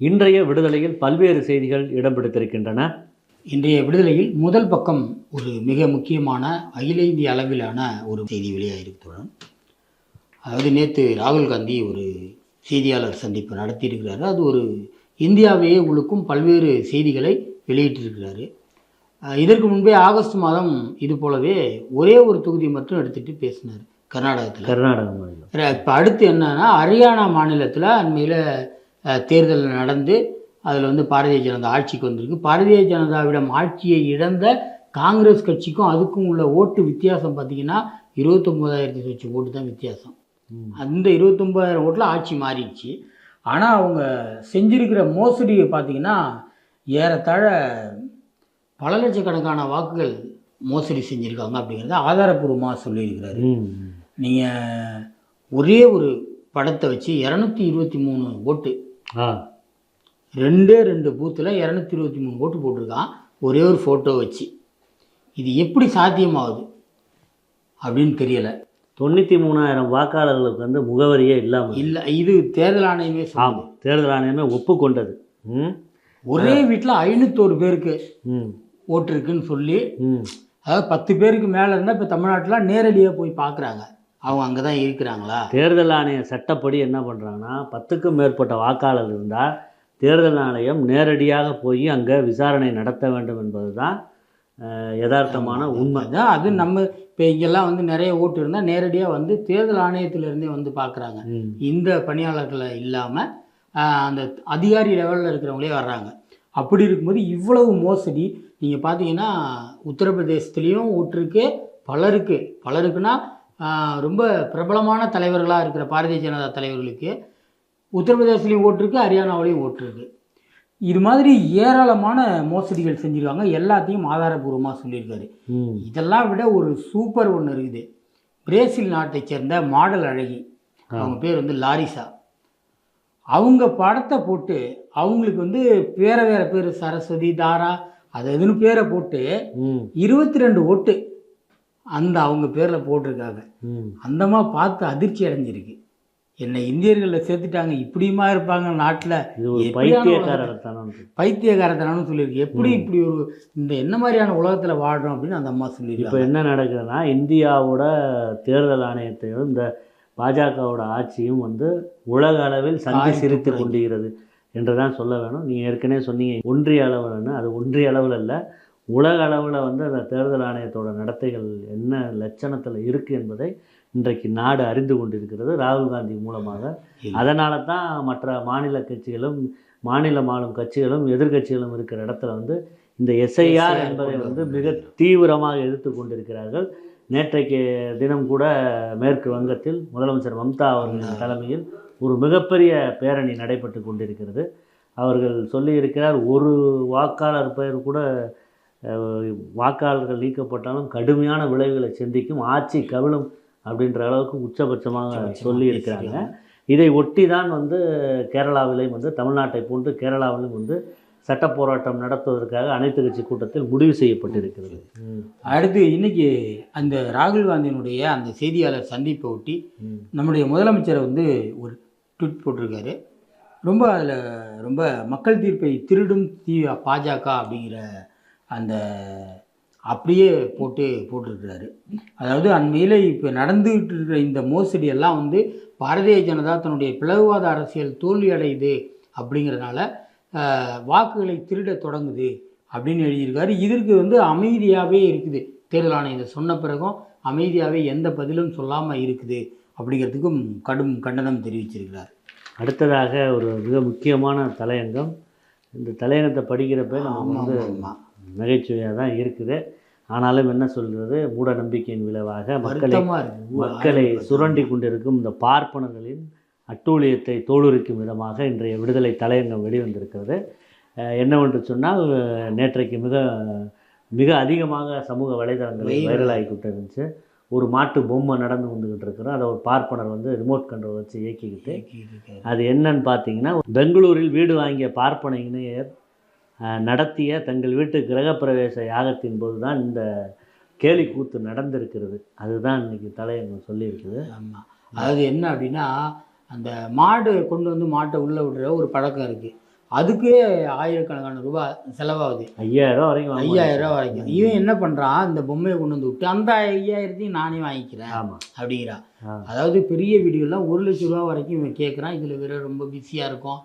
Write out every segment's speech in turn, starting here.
இன்றைய விடுதலையில் பல்வேறு செய்திகள் இடம் பிடித்திருக்கின்றன இன்றைய விடுதலையில் முதல் பக்கம் ஒரு மிக முக்கியமான அகில இந்திய அளவிலான ஒரு செய்தி வெளியாகிருக்கிறோம் அதாவது நேற்று ராகுல் காந்தி ஒரு செய்தியாளர் சந்திப்பு நடத்தியிருக்கிறாரு. அது ஒரு இந்தியாவையே உழுக்கும் பல்வேறு செய்திகளை வெளியிட்டிருக்கிறாரு. இதற்கு முன்பே ஆகஸ்ட் மாதம் இது போலவே ஒரே ஒரு தொகுதி மட்டும் எடுத்துட்டு பேசினார் கர்நாடகத்தில். கர்நாடக மாநிலம் இப்போ அடுத்து என்னன்னா ஹரியானா மாநிலத்தில் அண்மையில் தேர்தல் நடந்து அதில் வந்து பாரதிய ஜனதா ஆட்சிக்கு வந்திருக்கு பாரதிய ஜனதாவிடம் ஆட்சியை இழந்த காங்கிரஸ் கட்சிக்கும் அதுக்கும் உள்ள ஓட்டு வித்தியாசம் பார்த்தீங்கன்னா இருபத்தொம்போதாயிரத்தி சொச்சு ஓட்டு தான் வித்தியாசம். அந்த இருபத்தொம்போதாயிரம் ஓட்டில் ஆட்சி மாறிடுச்சு ஆனால் அவங்க செஞ்சிருக்கிற மோசடியை பார்த்தீங்கன்னா ஏறத்தாழ பல லட்சக்கணக்கான வாக்குகள் மோசடி செஞ்சுருக்காங்க அப்படிங்கிறத ஆதாரப்பூர்வமாக சொல்லியிருக்கிறாரு. நீங்கள் ஒரே ஒரு படத்தை வச்சு இரநூத்தி இருபத்தி மூணு ஓட்டு ரெண்டே ரெண்டு பூத்தில் இரநூத்தி இருபத்தி மூணு ஓட்டு போட்டிருக்கான். ஒரே ஒரு ஃபோட்டோ வச்சு. இது எப்படி சாத்தியமாகுது அப்படின்னு தெரியலை. தொண்ணூற்றி மூணாயிரம் வாக்காளர்களுக்கு வந்து முகவரியே இல்லாமல் இல்லை இது தேர்தல் ஆணையமே ஆமாம் தேர்தல் ஆணையமே ஒப்புக்கொண்டது. ம். ஒரே வீட்டில் ஐநூற்றோரு பேருக்கு ம். ஓட்டு இருக்குன்னு சொல்லி ம். அதாவது பத்து பேருக்கு மேலே இருந்தால் இப்போ தமிழ்நாட்டில் நேரடியாக போய் பார்க்குறாங்க அவங்க அங்கே தான் இருக்கிறாங்களா? தேர்தல் ஆணைய சட்டப்படி என்ன பண்ணுறாங்கன்னா பத்துக்கும் மேற்பட்ட வாக்காளர் இருந்தால் தேர்தல் ஆணையம் நேரடியாக போய் அங்கே விசாரணை நடத்த வேண்டும் என்பது தான் யதார்த்தமான உண்மை. அதான் அது நம்ம இப்போ இங்கெல்லாம் வந்து நிறைய ஓட்டு இருந்தால் நேரடியாக வந்து தேர்தல் ஆணையத்திலிருந்தே வந்து பார்க்குறாங்க. இந்த பணியாளர்களை இல்லாமல் அந்த அதிகாரி லெவலில் இருக்கிறவங்களே வர்றாங்க. அப்படி இருக்கும்போது இவ்வளவு மோசடி நீங்கள் பார்த்தீங்கன்னா உத்தரப்பிரதேசத்துலேயும் ஓட்டிருக்கு பலருக்கு பலருக்குன்னா ரொம்ப பிரபலமான தலைவர்களாக இருக்கிற பாரதிய ஜனதா தலைவர்களுக்கு உத்தரப்பிரதேசத்துலேயும் ஓட்டிருக்கு ஹரியானாவிலையும் ஓட்டிருக்கு. இது மாதிரி ஏராளமான மோசடிகள் செஞ்சுருக்காங்க எல்லாத்தையும் ஆதாரபூர்வமாக சொல்லியிருக்காரு. இதெல்லாம் விட ஒரு சூப்பர் ஒன்று இருக்குது. பிரேசில் நாட்டைச் சேர்ந்த மாடல் அழகி அவங்க பேர் வந்து லாரிசா. அவங்க படத்தை போட்டு அவங்களுக்கு வந்து வேற வேற பேர் சரஸ்வதி தாரா அது இதுன்னு பேரை போட்டு. இருபத்தி ரெண்டு ஓட்டு அந்த அவங்க பேரில் போட்டிருக்காங்க. ம். அந்தமா பார்த்து அதிர்ச்சி அடைஞ்சிருக்கு. என்னை இந்தியர்களில் சேர்த்துட்டாங்க இப்படியுமா இருப்பாங்க நாட்டில்? பைத்தியக்காரத்தனம் பைத்தியகாரத்தனம்னு சொல்லியிருக்கு. எப்படி இப்படி ஒரு இந்த என்ன மாதிரியான உலகத்தில் வாழ்றோம் அப்படின்னு அந்த அம்மா இப்போ சொல்லியிருக்காங்க என்ன நடக்குதுன்னா இந்தியாவோட தேர்தல் ஆணையத்தையும் இந்த பாஜகவோட ஆட்சியும் வந்து உலக அளவில் சந்தி சிரித்து. கொண்டிருக்கிறது என்று தான் சொல்ல வேணும். நீங்கள் ஏற்கனவே சொன்னீங்க ஒன்றிய அளவில்னு அது ஒன்றிய அளவில் இல்லை உலக அளவில் வந்து அந்த தேர்தல் ஆணையத்தோட நடத்தைகள் என்ன லட்சணத்தில் இருக்குது என்பதை இன்றைக்கு நாடு அறிந்து கொண்டிருக்கிறது. ராகுல் காந்தி மூலமாக. அதனால தான் மற்ற மாநில கட்சிகளும் மாநிலம் ஆளும் கட்சிகளும் எதிர்க்கட்சிகளும் இருக்கிற இடத்துல வந்து இந்த எஸ்ஐஆர் என்பதை வந்து மிக தீவிரமாக எதிர்த்து கொண்டிருக்கிறார்கள். நேற்றைக்கு தினம் கூட மேற்கு வங்கத்தில் முதலமைச்சர் மம்தா அவர்களின் தலைமையில் ஒரு மிகப்பெரிய பேரணி நடைபெற்று கொண்டிருக்கிறது. அவர்கள் சொல்லியிருக்கிறார் ஒரு வாக்காளர் பெயர் கூட வாக்காளர்கள் நீக்கப்பட்டாலும் கடுமையான விளைவுகளை சிந்திக்கும் ஆட்சி கவிழும் அப்படின்ற அளவுக்கு உச்சபட்சமாக சொல்லி இருக்கிறாங்க இதை ஒட்டி தான் வந்து கேரளாவிலையும் வந்து தமிழ்நாட்டை போன்று கேரளாவிலும் வந்து சட்ட போராட்டம் நடத்துவதற்காக அனைத்து கட்சி கூட்டத்தில் முடிவு செய்யப்பட்டிருக்கிறது. அடுத்து இன்னைக்கு அந்த ராகுல் காந்தியினுடைய அந்த செய்தியாளர் சந்திப்பை ஒட்டி. நம்முடைய முதலமைச்சர் வந்து ஒரு ட்வீட் போட்டிருக்காரு ரொம்ப அதில் ரொம்ப மக்கள் தீர்ப்பை திருடும் தீ பாஜக அப்படிங்கிற அந்த அப்படியே போட்டு போட்டிருக்கிறாரு. அதாவது அண்மையில் இப்போ நடந்துகிட்டு இருக்கிற இந்த மோசடி எல்லாம் வந்து பாரதிய ஜனதா தன்னுடைய பிளவுவாத அரசியல் தோல்வி அடையுது அப்படிங்கிறதுனால வாக்குகளை திருட தொடங்குது அப்படின்னு எழுதியிருக்காரு. இதற்கு வந்து அமைதியாகவே இருக்குது. தேர்தல் ஆணையம் இதை சொன்ன பிறகும் அமைதியாகவே எந்த பதிலும் சொல்லாமல் இருக்குது அப்படிங்கிறதுக்கும் கடும் கண்டனம் தெரிவிச்சிருக்கிறார். அடுத்ததாக ஒரு மிக முக்கியமான தலையங்கம். இந்த தலையங்கத்தை படிக்கிறப்ப ஆமாம் வந்து நகைச்சுவையாக தான் இருக்குது. ஆனாலும் என்ன சொல்கிறது மூட நம்பிக்கையின் விளைவாக மக்களை மக்களை சுரண்டி கொண்டிருக்கும் இந்த பார்ப்பனர்களின் அட்டூழியத்தை தோலுரிக்கும் விதமாக இன்றைய விடுதலை தலையங்கம் வெளிவந்திருக்கிறது. என்னவென்று சொன்னால் நேற்றைக்கு மிக மிக அதிகமாக சமூக வலைதளங்களில் Viral. வைரல். ஆகிக்கிட்டு இருந்துச்சு ஒரு மாட்டு பொம்மை நடந்து வந்துக்கிட்டு இருக்கிறோம். அதை ஒரு பார்ப்பனர் வந்து ரிமோட் கண்ட்ரோல் வச்சு இயக்கிக்கிட்டு. அது என்னன்னு பார்த்தீங்கன்னா பெங்களூரில் வீடு வாங்கிய பார்ப்பன இணையர் அஹ், நடத்திய தங்கள் வீட்டு கிரகப்பிரவேச யாகத்தின் போது தான் இந்த கேலி கூத்து நடந்திருக்கிறது. அதுதான் இன்னைக்கு தலையங்கம் சொல்லியிருக்குது. ஆமாம் அதாவது என்ன அப்படின்னா அந்த மாடு கொண்டு வந்து மாட்டை உள்ளே விடுற ஒரு பழக்கம் இருக்குது அதுக்கே ஆயிரக்கணக்கான ரூபாய் செலவாகுது. ஐயாயிரம் ரூபா வரைக்கும். ஐயாயிரம் ரூபா வரைக்கும். இவன் என்ன பண்ணுறான் இந்த பொம்மையை கொண்டு வந்து விட்டு அந்த ஐயாயிரத்தையும் நானே வாங்கிக்கிறேன் ஆமாம் அப்படிங்கிறான். ஆ. அதாவது பெரிய வீடியோலாம் ஒரு லட்ச ரூபா வரைக்கும் இவன் கேட்குறான் இதில் வேற ரொம்ப பிஸியாக இருக்கும்.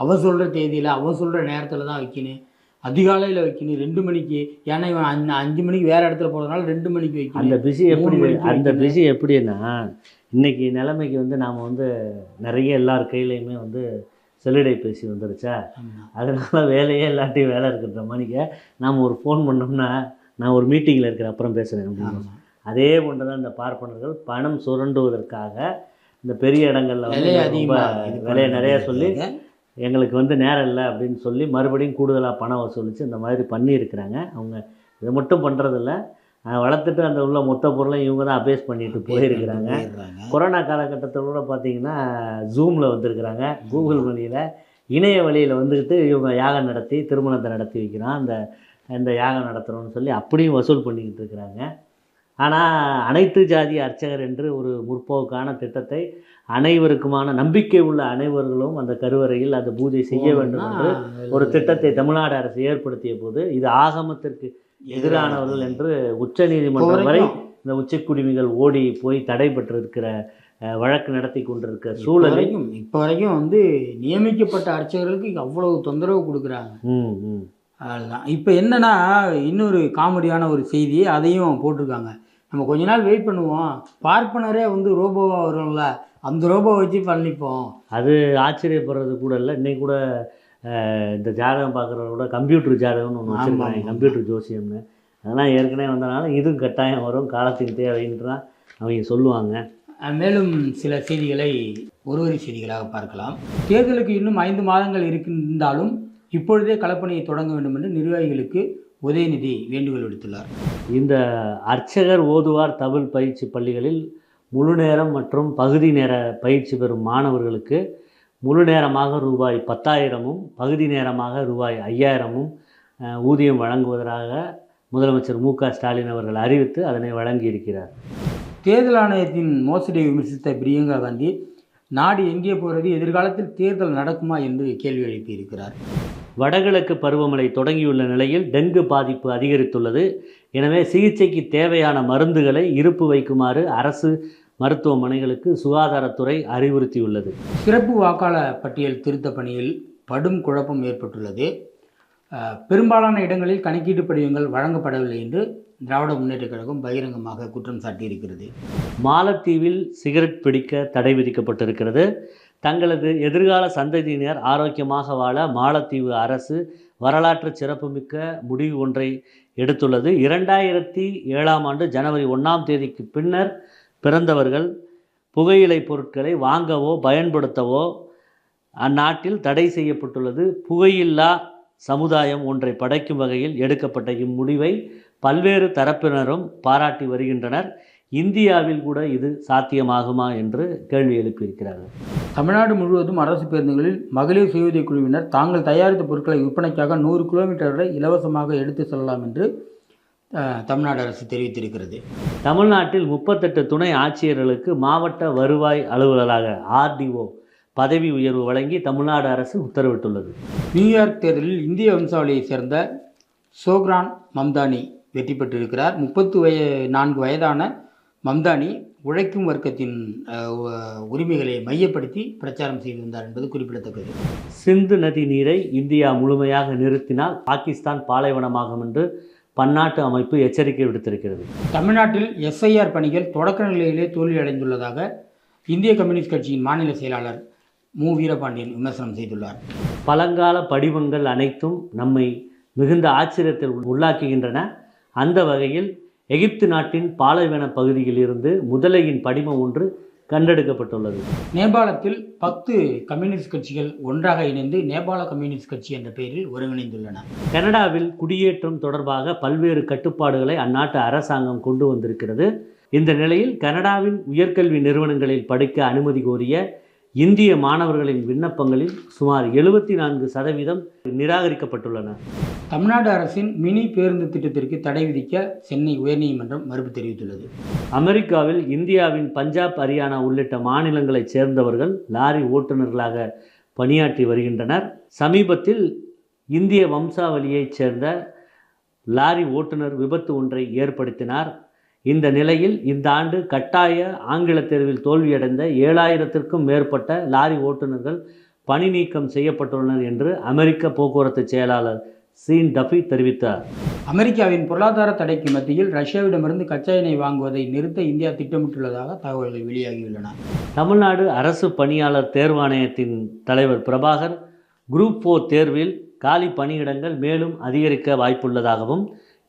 அவன் சொல்கிற தேதியில் அவன் சொல்கிற நேரத்தில் தான் வைக்கணும். அதிகாலையில் வைக்கணும். ரெண்டு மணிக்கு. ஏன்னா இவன் அஞ்சு அஞ்சு மணிக்கு வேறு இடத்துல போகிறதுனால ரெண்டு மணிக்கு அந்த வைக்கணும் பிஸி எப்படி அந்த. பிஸி எப்படின்னா இன்னைக்கு நிலைமைக்கு வந்து நாம் வந்து நிறைய எல்லார் கையிலையுமே வந்து செல்லிடை பேசி வந்துருச்சா. அதனால வேலையே எல்லாத்தையும் வேலை இருக்கிற மணிக்க நாம் ஒரு ஃபோன் பண்ணோம்னா நான் ஒரு மீட்டிங்கில் இருக்கிற அப்புறம் பேசுகிறேன் அப்படின்னு. அதே போன்று தான் இந்த பார்ப்பனர்கள் பணம் சுரண்டுவதற்காக இந்த பெரிய இடங்கள்ல வந்து அதிகமாக விலையை நிறைய சொல்லி எங்களுக்கு வந்து நேரம் இல்லை அப்படின்னு சொல்லி மறுபடியும் கூடுதலாக பணம் வசூலித்து இந்த மாதிரி பண்ணியிருக்கிறாங்க. அவங்க இதை மட்டும் பண்ணுறதில்ல வளர்த்துட்டு அந்த உள்ள மொத்த பொருளையும் இவங்க தான் அபேஸ் பண்ணிட்டு போயிருக்கிறாங்க. கொரோனா காலகட்டத்தில் கூட பார்த்தீங்கன்னா ஜூமில் வந்திருக்கிறாங்க. கூகுள் வழியில் இணைய வழியில் வந்துக்கிட்டு இவங்க யாகம் நடத்தி திருமணத்தை நடத்தி வைக்கிறான். அந்த இந்த யாகம் நடத்துகிறோம்னு சொல்லி அப்படியும் வசூல் பண்ணிக்கிட்டு இருக்கிறாங்க. ஆனால் அனைத்து ஜாதி அர்ச்சகர் என்று ஒரு முற்போக்கான திட்டத்தை அனைவருக்குமான நம்பிக்கை உள்ள அனைவர்களும் அந்த கருவறையில் அந்த பூஜை செய்ய வேண்டும் என்று ஒரு திட்டத்தை தமிழ்நாடு அரசு ஏற்படுத்திய போது இது ஆகமத்திற்கு எதிரானவர்கள் என்று உச்ச நீதிமன்றம் வரை இந்த உச்சக்குடிமைகள் ஓடி போய் தடைபட்டிருக்கிற வழக்கு நடத்தி கொண்டிருக்கிற சூழலில் வரைக்கும் இப்போ வரைக்கும் வந்து நியமிக்கப்பட்ட அர்ச்சகர்களுக்கு அவ்வளவு தொந்தரவு கொடுக்குறாங்க. அதுதான் இப்போ என்னன்னா இன்னொரு காமெடியான ஒரு செய்தி அதையும் போட்டிருக்காங்க. நம்ம கொஞ்ச நாள் வெயிட் பண்ணுவோம். பார்ப்பனரே வந்து ரோபோவாக வரும்ல அந்த ரோபோ வச்சு பண்ணிப்போம். அது ஆச்சரியப்படுறது கூட இல்லை. இன்னைக்கு கூட இந்த ஜாதகம் பார்க்குறத கூட கம்ப்யூட்டர் ஜாதகம்னு ஒன்று வச்சுருக்காங்க. கம்ப்யூட்டர் ஜோசியம்னு. அதெல்லாம் ஏற்கனவே வந்தனால இதுவும் கட்டாயம் வரும். காலத்தின் தேவைன்னு தான் அவங்க சொல்லுவாங்க. மேலும் சில செய்திகளை ஒருவரி செய்திகளாக பார்க்கலாம். தேர்தலுக்கு இன்னும் ஐந்து மாதங்கள் இருக்கின்றாலும் இப்பொழுதே களப்பணியை தொடங்க வேண்டும் என்று நிர்வாகிகளுக்கு உதயநிதி வேண்டுகோள் விடுத்துள்ளார். இந்த அர்ச்சகர் ஓதுவார் தமிழ் பயிற்சி பள்ளிகளில் முழு நேரம் மற்றும் பகுதி நேர பயிற்சி பெறும் மாணவர்களுக்கு முழு நேரமாக ரூபாய் பத்தாயிரமும் பகுதி நேரமாக ரூபாய் ஐயாயிரமும் ஊதியம் வழங்குவதாக முதலமைச்சர் மு க ஸ்டாலின் அவர்கள் அறிவித்து அதனை வழங்கியிருக்கிறார். தேர்தல் ஆணையத்தின் மோசடியை விமர்சித்த பிரியங்கா காந்தி நாடு எங்கே போகிறது எதிர்காலத்தில் தேர்தல் நடக்குமா என்று கேள்வி எழுப்பியிருக்கிறார். வடகிழக்கு பருவமழை தொடங்கியுள்ள நிலையில் டெங்கு பாதிப்பு அதிகரித்துள்ளது. எனவே சிகிச்சைக்கு தேவையான மருந்துகளை இருப்பு வைக்குமாறு அரசு மருத்துவமனைகளுக்கு சுகாதாரத்துறை அறிவுறுத்தியுள்ளது. சிறப்பு வாக்காளர் பட்டியல் திருத்த பணியில் படும் குழப்பம் ஏற்பட்டுள்ளது. பெரும்பாலான இடங்களில் கணக்கீட்டு படிவங்கள் வழங்கப்படவில்லை என்று திராவிட முன்னேற்றக் கழகம் பகிரங்கமாக குற்றம் சாட்டியிருக்கிறது. மாலத்தீவில் சிகரெட் பிடிக்க தடை விதிக்கப்பட்டிருக்கிறது. தங்களது எதிர்கால சந்ததியினர் ஆரோக்கியமாக வாழ மாலத்தீவு அரசு வரலாற்று சிறப்புமிக்க முடிவு ஒன்றை எடுத்துள்ளது. இரண்டாயிரத்தி ஏழாம் ஆண்டு ஜனவரி ஒன்றாம் தேதிக்கு பின்னர் பிறந்தவர்கள் புகையிலை பொருட்களை வாங்கவோ பயன்படுத்தவோ அந்நாட்டில் தடை செய்யப்பட்டுள்ளது. புகையில்லா சமுதாயம் ஒன்றை படைக்கும் வகையில் எடுக்கப்பட்ட இம்முடிவை பல்வேறு தரப்பினரும் பாராட்டி வருகின்றனர். இந்தியாவில் கூட இது சாத்தியமாகுமா என்று கேள்வி எழுப்பியிருக்கிறார்கள் தமிழ்நாடு முழுவதும் அரசு பேருந்துகளில் மகளிர் சுய உதவிக் குழுவினர் தாங்கள் தயாரித்த பொருட்களை விற்பனைக்காக நூறு கிலோமீட்டர் வரை இலவசமாக எடுத்து செல்லலாம் என்று தமிழ்நாடு அரசு தெரிவித்திருக்கிறது. தமிழ்நாட்டில் முப்பத்தெட்டு துணை ஆட்சியர்களுக்கு மாவட்ட வருவாய் அலுவலராக ஆர்டிஓ பதவி உயர்வு வழங்கி தமிழ்நாடு அரசு உத்தரவிட்டுள்ளது. நியூயார்க் தேர்தலில் இந்திய வம்சாவளியைச் சேர்ந்த சோக்ரான் மம்தானி வெற்றி பெற்றிருக்கிறார். முப்பத்து வய நான்கு வயதான மம்தானி உழைக்கும் வர்க்கத்தின் உரிமைகளை மையப்படுத்தி பிரச்சாரம் செய்து வந்தார் என்பது குறிப்பிடத்தக்கது. சிந்து நதி நீரை இந்தியா முழுமையாக நிறுத்தினால் பாகிஸ்தான் பாலைவனமாகும் என்று பன்னாட்டு அமைப்பு எச்சரிக்கை விடுத்திருக்கிறது. தமிழ்நாட்டில் எஸ்ஐஆர் பணிகள் தொடக்க நிலையிலே தோல்வி அடைந்துள்ளதாக இந்திய கம்யூனிஸ்ட் கட்சியின் மாநில செயலாளர் மு. வீரபாண்டியன் விமர்சனம் செய்துள்ளார். பழங்கால படிவங்கள் அனைத்தும் நம்மை மிகுந்த ஆச்சரியத்தில் உள்ளாக்குகின்றன. அந்த வகையில் எகிப்து நாட்டின் பாலைவன பகுதியில் இருந்து முதலையின் படிமம் ஒன்று கண்டெடுக்கப்பட்டுள்ளது. நேபாளத்தில் பத்து கம்யூனிஸ்ட் கட்சிகள் ஒன்றாக இணைந்து நேபாள கம்யூனிஸ்ட் கட்சி என்ற பெயரில் ஒருங்கிணைந்துள்ளன. கனடாவில் குடியேற்றம் தொடர்பாக பல்வேறு கட்டுப்பாடுகளை அந்நாட்டு அரசாங்கம் கொண்டு வந்திருக்கிறது. இந்த நிலையில் கனடாவின் உயர்கல்வி நிறுவனங்களில் படிக்க அனுமதி கோரிய இந்திய மாணவர்களின் விண்ணப்பங்களில் சுமார் எழுபத்தி நான்கு சதவீதம் நிராகரிக்கப்பட்டுள்ளன. தமிழ்நாடு அரசின் மினி பேருந்து திட்டத்திற்கு தடை விதிக்க சென்னை உயர்நீதிமன்றம் மறுப்பு தெரிவித்துள்ளது. அமெரிக்காவில் இந்தியாவின் பஞ்சாப் ஹரியானா உள்ளிட்ட மாநிலங்களைச் சேர்ந்தவர்கள் லாரி ஓட்டுநர்களாக பணியாற்றி வருகின்றனர். சமீபத்தில் இந்திய வம்சாவளியைச் சேர்ந்த லாரி ஓட்டுநர் விபத்து ஒன்றை ஏற்படுத்தினார். இந்த நிலையில் இந்த ஆண்டு கட்டாய ஆங்கில தேர்வில் தோல்வியடைந்த ஏழாயிரத்திற்கும் மேற்பட்ட லாரி ஓட்டுநர்கள் பணி நீக்கம் செய்யப்பட்டுள்ளனர் என்று அமெரிக்க போக்குவரத்து செயலாளர் சீன் டஃபி தெரிவித்தார். அமெரிக்காவின் பொருளாதார தடைக்கு மத்தியில் ரஷ்யாவிடமிருந்து கச்சா எண்ணெய் வாங்குவதை நிறுத்த இந்தியா திட்டமிட்டுள்ளதாக தகவல்கள் வெளியாகியுள்ளன. தமிழ்நாடு அரசு பணியாளர் தேர்வாணையத்தின் தலைவர் பிரபாகர் குரூப் ஃபோர் தேர்வில் காலி பணியிடங்கள் மேலும் அதிகரிக்க வாய்ப்புள்ளதாகவும்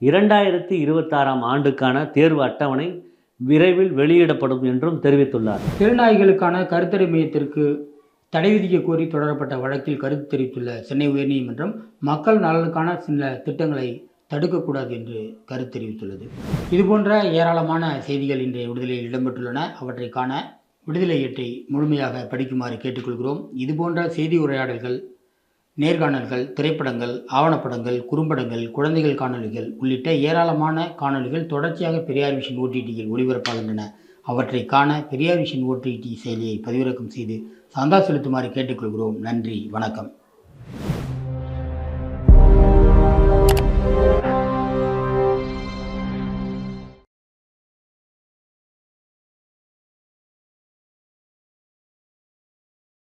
இரண்டாயிரத்தி இருபத்தாறாம் ஆண்டுக்கான தேர்வு அட்டவணை விரைவில் வெளியிடப்படும் என்றும் தெரிவித்துள்ளார். திருநாய்களுக்கான கருத்தடை மையத்திற்கு தடை விதிக்க கோரி தொடரப்பட்ட வழக்கில் கருத்து தெரிவித்துள்ள சென்னை உயர்நீதிமன்றம் மக்கள் நலனுக்கான சில திட்டங்களை தடுக்கக்கூடாது என்று கருத்து தெரிவித்துள்ளது. இதுபோன்ற ஏராளமான செய்திகள் இன்றைய விடுதலையில் இடம்பெற்றுள்ளன. அவற்றை காண விடுதலை ஏற்றை முழுமையாக படிக்குமாறு கேட்டுக்கொள்கிறோம். இதுபோன்ற செய்தி உரையாடல்கள் நேர்காணல்கள் திரைப்படங்கள் ஆவணப்படங்கள் குறும்படங்கள் குழந்தைகள் காணொளிகள் உள்ளிட்ட ஏராளமான காணொளிகள் தொடர்ச்சியாக பெரியார் விஷன் ஓடிடியில் ஒளிபரப்பாகின்றன. அவற்றை காண பெரியார் விஷன் ஓடிடி செயலியை பதிவிறக்கம் செய்து சந்தா செலுத்துமாறு கேட்டுக்கொள்கிறோம். நன்றி வணக்கம்.